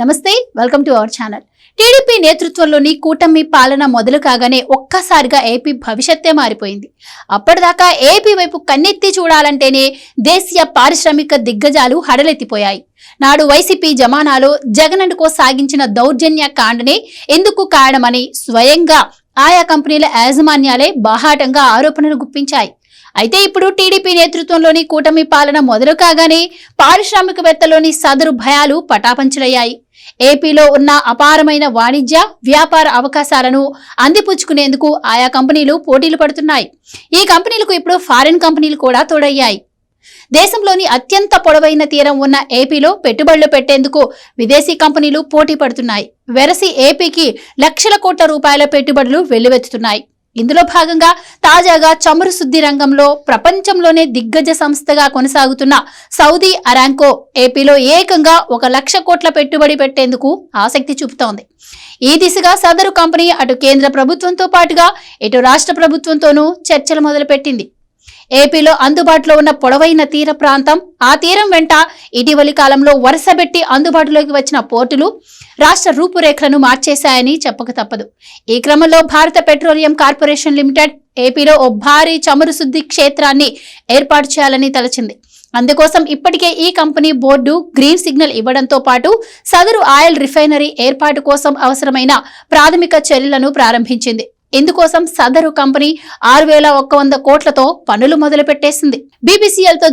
నమస్తే welcome to our channel TDP నేతృత్వంలోని కూటమి పాలన మొదలు కాగానే ఒక్కసారిగా ఏపీ భవిష్యత్తే మారిపోయింది. అప్పటిదాకా ఏపీ వైపు కన్నెత్తి చూడాలంటేనే దేశీయ పారిశ్రామిక దిగ్గజాలు హడలెత్తిపోయాయి. నాడు వైసీపీ జమానాలో జగనన్నుకో సాగించిన దౌర్జన్య కాండనే ఎందుకు కారణమని స్వయంగా ఆయా కంపెనీల యాజమాన్యాలే బాహాటంగా ఆరోపణలు గుప్పించాయి. అయితే ఇప్పుడు టీడీపీ నేతృత్వంలోని కూటమి పాలన మొదలు కాగానే పారిశ్రామికవేత్తలోని సదరు భయాలు పటాపంచలయ్యాయి. ఏపీలో ఉన్న అపారమైన వాణిజ్య వ్యాపార అవకాశాలను అందిపుచ్చుకునేందుకు ఆయా కంపెనీలు పోటీలు పడుతున్నాయి. ఈ కంపెనీలకు ఇప్పుడు ఫారిన్ కంపెనీలు కూడా తోడయ్యాయి. దేశంలోని అత్యంత పొడవైన తీరం ఉన్న ఏపీలో పెట్టుబడులు పెట్టేందుకు విదేశీ కంపెనీలు పోటీ పడుతున్నాయి. వెరసి ఏపీకి లక్షల కోట్ల రూపాయల పెట్టుబడులు వెల్లువెత్తుతున్నాయి. ఇందులో భాగంగా తాజాగా చమురు శుద్ధి రంగంలో ప్రపంచంలోనే దిగ్గజ సంస్థగా కొనసాగుతున్న సౌదీ అరాంకో ఏపీలో ఏకంగా ఒక లక్ష కోట్ల పెట్టుబడి పెట్టేందుకు ఆసక్తి చూపుతోంది. ఈ దిశగా సదరు కంపెనీ అటు కేంద్ర ప్రభుత్వంతో పాటుగా ఇటు రాష్ట్ర ప్రభుత్వంతోనూ చర్చలు మొదలుపెట్టింది. ఏపీలో అందుబాటులో ఉన్న పొడవైన తీర ప్రాంతం ఆ తీరం వెంట ఇటీవలి కాలంలో వరుసబెట్టి అందుబాటులోకి వచ్చిన పోర్టులు రాష్ట్ర రూపురేఖలను మార్చేశాయని చెప్పక తప్పదు. ఈ క్రమంలో భారత పెట్రోలియం కార్పొరేషన్ లిమిటెడ్ ఏపీలో ఓ భారీ చమురు శుద్ధి క్షేత్రాన్ని ఏర్పాటు చేయాలని తలచింది. అందుకోసం ఇప్పటికే ఈ కంపెనీ బోర్డు గ్రీన్ సిగ్నల్ ఇవ్వడంతో పాటు సదరు ఆయిల్ రిఫైనరీ ఏర్పాటు కోసం అవసరమైన ప్రాథమిక చర్యలను ప్రారంభించింది. ఇందుకోసం సదరు కంపెనీ ఆరు వేల ఒక్క వంద కోట్లతో పనులు మొదలు పెట్టేసింది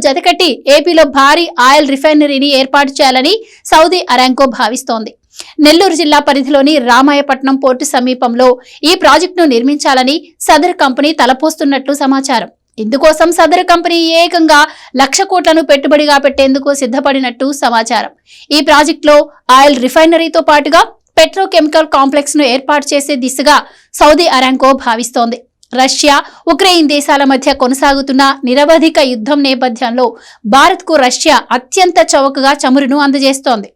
జతకట్టి ఏపీలో భారీ ఆయిల్ రిఫైనరీని ఏర్పాటు చేయాలని సౌదీ అరాంకో భావిస్తోంది. నెల్లూరు జిల్లా పరిధిలోని రామాయపట్నం పోర్టు సమీపంలో ఈ ప్రాజెక్టును నిర్మించాలని సదరు కంపెనీ తలపోస్తున్నట్లు సమాచారం. ఇందుకోసం సదరు కంపెనీ ఏకంగా లక్ష కోట్లను పెట్టుబడిగా పెట్టేందుకు సిద్ధపడినట్టు సమాచారం. ఈ ప్రాజెక్టులో ఆయిల్ రిఫైనరీతో పాటుగా పెట్రోకెమికల్ కాంప్లెక్స్ను ఏర్పాటు చేసే దిశగా సౌదీ అరాంకో భావిస్తోంది. రష్యా ఉక్రెయిన్ దేశాల మధ్య కొనసాగుతున్న నిరవధిక యుద్ధం నేపథ్యంలో భారత్కు రష్యా అత్యంత చౌకగా చమురును అందజేస్తోంది.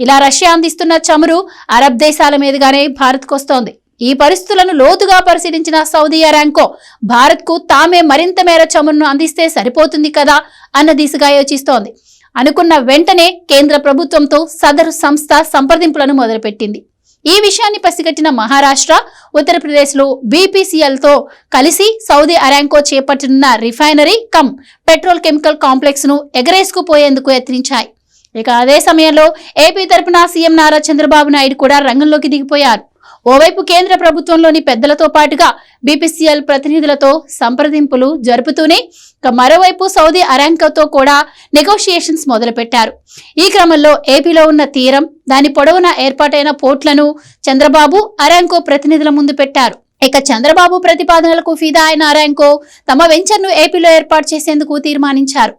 ఇలా రష్యా అందిస్తున్న చమురు అరబ్ దేశాల మీదుగానే భారత్కొస్తోంది. ఈ పరిస్థితులను లోతుగా పరిశీలించిన సౌదీ అరాంకో భారత్కు తామే మరింత మేర చమురును అందిస్తే సరిపోతుంది కదా అన్న దిశగా యోచిస్తోంది. అనుకున్న వెంటనే కేంద్ర ప్రభుత్వంతో సదరు సంస్థ సంప్రదింపులను మొదలుపెట్టింది. ఈ విషయాన్ని పసిగట్టిన మహారాష్ట్ర ఉత్తరప్రదేశ్లో బీపీసీఎల్తో కలిసి సౌదీ అరాంకో చేపట్టనున్న రిఫైనరీ కమ్ పెట్రోల్ కెమికల్ కాంప్లెక్స్ను ఎగరేసుకుపోయేందుకు యత్నించాయి. ఇక అదే సమయంలో ఏపీ తరపున సీఎం నారా చంద్రబాబు నాయుడు కూడా రంగంలోకి దిగిపోయారు. ఓవైపు కేంద్ర ప్రభుత్వంలోని పెద్దలతో పాటుగా బీపీసీఎల్ ప్రతినిధులతో సంప్రదింపులు జరుపుతూనే ఇక మరోవైపు సౌదీ అరాంకోతో కూడా నెగోషియేషన్స్ మొదలుపెట్టారు. ఈ క్రమంలో ఏపీలో ఉన్న తీరం దాని పొడవున ఏర్పాటైన పోర్ట్లను చంద్రబాబు అరాంకో ప్రతినిధుల ముందు పెట్టారు. ఇక చంద్రబాబు ప్రతిపాదనలకు ఫిదా అయిన అరాంకో తమ వెంచర్ను ఏపీలో ఏర్పాటు చేసేందుకు తీర్మానించారు.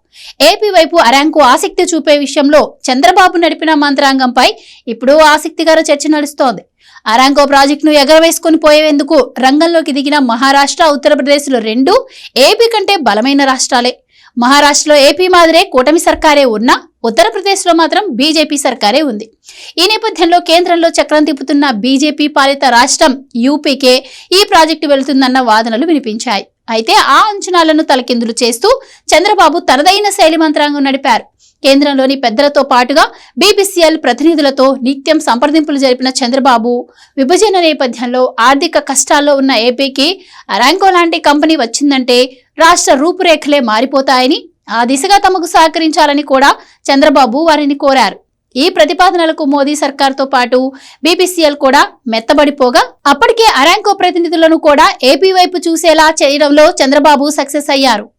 ఏపీ వైపు అరాంకో ఆసక్తి చూపే విషయంలో చంద్రబాబు నడిపిన మంత్రాంగంపై ఇప్పుడు ఆసక్తికర చర్చ నడుస్తోంది. అరాంకో ప్రాజెక్టును ఎగరవేసుకుని పోయేందుకు రంగంలోకి దిగిన మహారాష్ట్ర ఉత్తరప్రదేశ్లు రెండు ఏపీ కంటే బలమైన రాష్ట్రాలే. మహారాష్ట్రలో ఏపీ మాదిరే కూటమి సర్కారే ఉన్నా ఉత్తరప్రదేశ్లో మాత్రం బీజేపీ సర్కారే ఉంది. ఈ నేపథ్యంలో కేంద్రంలో చక్రం తిప్పుతున్న బీజేపీ పాలిత రాష్ట్రం యూపీకే ఈ ప్రాజెక్టు వెళుతుందన్న వాదనలు వినిపించాయి. అయితే ఆ అంచనాలను తలకిందులు చేస్తూ చంద్రబాబు తనదైన శైలి మంత్రాంగం నడిపారు. కేంద్రంలోని పెద్దలతో పాటుగా బీపీసీఎల్ ప్రతినిధులతో నిత్యం సంప్రదింపులు జరిపిన చంద్రబాబు విభజన నేపథ్యంలో ఆర్థిక కష్టాల్లో ఉన్న ఏపీకి అరాంకో లాంటి కంపెనీ వచ్చిందంటే రాష్ట్ర రూపురేఖలే మారిపోతాయని ఆ దిశగా తమకు సహకరించాలని కూడా చంద్రబాబు వారిని కోరారు. ఈ ప్రతిపాదనలకు మోదీ సర్కార్తో పాటు బీపీసీఎల్ కూడా మెత్తబడిపోగా అప్పటికే అరాంకో ప్రతినిధులను కూడా ఏపీ వైపు చూసేలా చేయడంలో చంద్రబాబు సక్సెస్ అయ్యారు.